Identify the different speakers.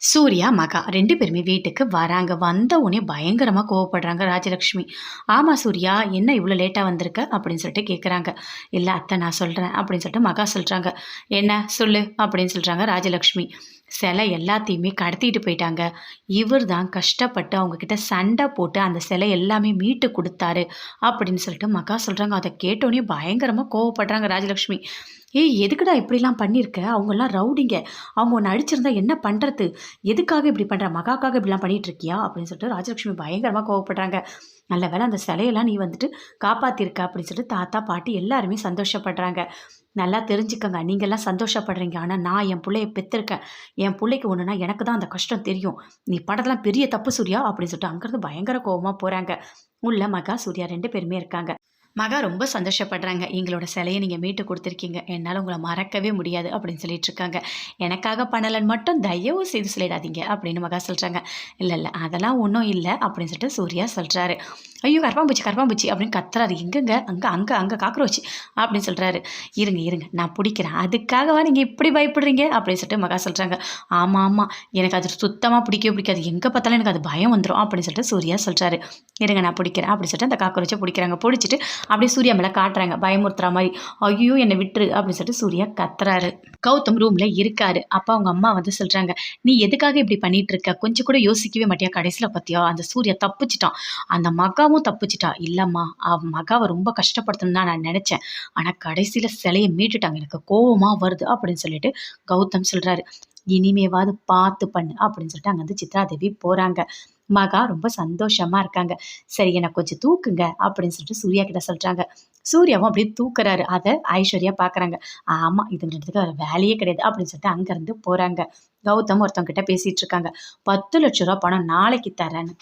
Speaker 1: சூர்யா மகா ரெண்டு பேருமே வீட்டுக்கு வராங்க. வந்த உடனே பயங்கரமாக கோவப்படுறாங்க ராஜலக்ஷ்மி. ஆமாம் சூர்யா என்ன இவ்வளோ லேட்டாக வந்திருக்க? அப்படின்னு சொல்லிட்டு கேட்குறாங்க இல்லை அத்தை நான் சொல்கிறேன் அப்படின்னு சொல்லிட்டு மகா சொல்கிறாங்க என்ன? சொல்லு. அப்படின்னு சொல்கிறாங்க ராஜலக்ஷ்மி. சிலை எல்லாத்தையுமே கடத்திட்டு போயிட்டாங்க. இவர் தான் கஷ்டப்பட்டு அவங்கக்கிட்ட சண்டை போட்டு அந்த சிலை எல்லாமே மீட்டு கொடுத்தாரு அப்படின்னு சொல்லிட்டு மகா சொல்கிறாங்க அதை கேட்டோன்னே பயங்கரமாக கோவப்படுறாங்க ராஜலக்ஷ்மி. ஏய் எதுக்குடா இப்படிலாம் பண்ணியிருக்க அவங்கெல்லாம் ரவுடிங்க. அவங்க ஒன்று அடிச்சிருந்தா என்ன பண்ணுறது எதுக்காக இப்படி பண்ணுற மகாக்காக இப்படிலாம் பண்ணிகிட்ருக்கியா இருக்கியா? அப்படின்னு சொல்லிட்டு ராஜலக்ஷ்மி பயங்கரமாக கோவப்படுறாங்க. நல்ல வேலை அந்த சிலையெல்லாம் நீ வந்துட்டு காப்பாற்றிருக்க அப்படின்னு சொல்லிட்டு தாத்தா பாட்டி எல்லாருமே சந்தோஷப்படுறாங்க. நல்லா தெரிஞ்சுக்கங்க. நீங்கள்லாம் சந்தோஷப்படுறீங்க. ஆனால் நான் என் பிள்ளைய பெற்றிருக்கேன் என் பிள்ளைக்கு ஒன்றுனா எனக்கு தான் அந்த கஷ்டம் தெரியும். நீ படத்தெல்லாம் பெரிய தப்பு சூர்யா அப்படின்னு சொல்லிட்டு அங்கேருந்து பயங்கர கோவமாக போகிறாங்க உள்ள மகா சூர்யா ரெண்டு பேருமே இருக்காங்க. மகா ரொம்ப சந்தோஷப்படுறாங்க. எங்களோட சிலையை நீங்கள் மீட்டு கொடுத்துருக்கீங்க. என்னால் உங்களை மறக்கவே முடியாது அப்படின்னு சொல்லிட்டு இருக்காங்க. எனக்காக பண்ணலன்னு மட்டும் தயவு செய்து சொல்லிடாதீங்க அப்படின்னு மகா சொல்கிறாங்க இல்லை இல்லை அதெல்லாம் ஒன்றும் இல்லை அப்படின்னு சொல்லிட்டு சூர்யா சொல்கிறாரு ஐயோ கரப்பாம்பூச்சி கரப்பாம்பூச்சி அப்படின்னு கத்துறாரு. எங்கங்க? அங்கே அங்கே அங்கே காக்ரோச் அப்படின்னு சொல்கிறாரு இருங்க இருங்க நான் பிடிக்கிறேன். அதுக்காகவா நீங்கள் இப்படி பயப்படுறீங்க? அப்படின்னு சொல்லிட்டு மகா சொல்கிறாங்க ஆமாம் ஆமாம் எனக்கு அது சுத்தமாக பிடிக்கவே பிடிக்காது. எங்கே பார்த்தாலும் எனக்கு அது பயம் வந்துடும் அப்படின்னு சொல்லிட்டு சூர்யா சொல்கிறாரு இருங்க நான் பிடிக்கிறேன் அப்படின்னு சொல்லிட்டு அந்த காக்ரோச்சை பிடிக்கிறாங்க. பிடிச்சிட்டு அப்படியே சூர்யா மேலே காட்டுறாங்க பயமுறுத்துற மாதிரி. ஐயோ என்னை விட்டுரு அப்படின்னு சொல்லிட்டு சூர்யா கத்துறாரு. கௌதம் ரூமில் இருக்காரு. அப்போ அவங்க அம்மா வந்து சொல்கிறாங்க நீ எதுக்காக இப்படி பண்ணிட்டு இருக்க? கொஞ்சம் கூட யோசிக்கவே மாட்டியா கடைசியில் பார்த்தியா அந்த சூர்யா தப்பிச்சிட்டான். அந்த மகாவும் தப்பிச்சிட்டா. இல்லைம்மா மகாவை ரொம்ப கஷ்டப்படுத்தணும்னு தான் நான் நினச்சேன். ஆனால் கடைசியில் சிலையை மீட்டுட்டாங்க. எனக்கு கோபமாக வருது அப்படின்னு சொல்லிட்டு கௌதம் சொல்கிறாரு இனிமேவாவது பார்த்து பண்ணு அப்படின்னு சொல்லிட்டு அங்கேருந்து சித்ராதேவி போகிறாங்க மகா ரொம்ப சந்தோஷமாக இருக்காங்க. சரி எனக்கு கொஞ்சம் தூக்குங்க அப்படின்னு சொல்லிட்டு சூர்யா கிட்ட சொல்கிறாங்க சூர்யாவும் அப்படியே தூக்குறாரு. அதை ஐஸ்வர்யா பார்க்குறாங்க ஆமாம் இதுங்கிறதுக்கு வேற வேலையே கிடையாது அப்படின்னு சொல்லிட்டு அங்கேருந்து போகிறாங்க கௌதம் ஒருத்தவங்க கிட்ட பேசிகிட்டு இருக்காங்க. பத்து லட்ச ரூபா பணம் நாளைக்கு தரேன்னு.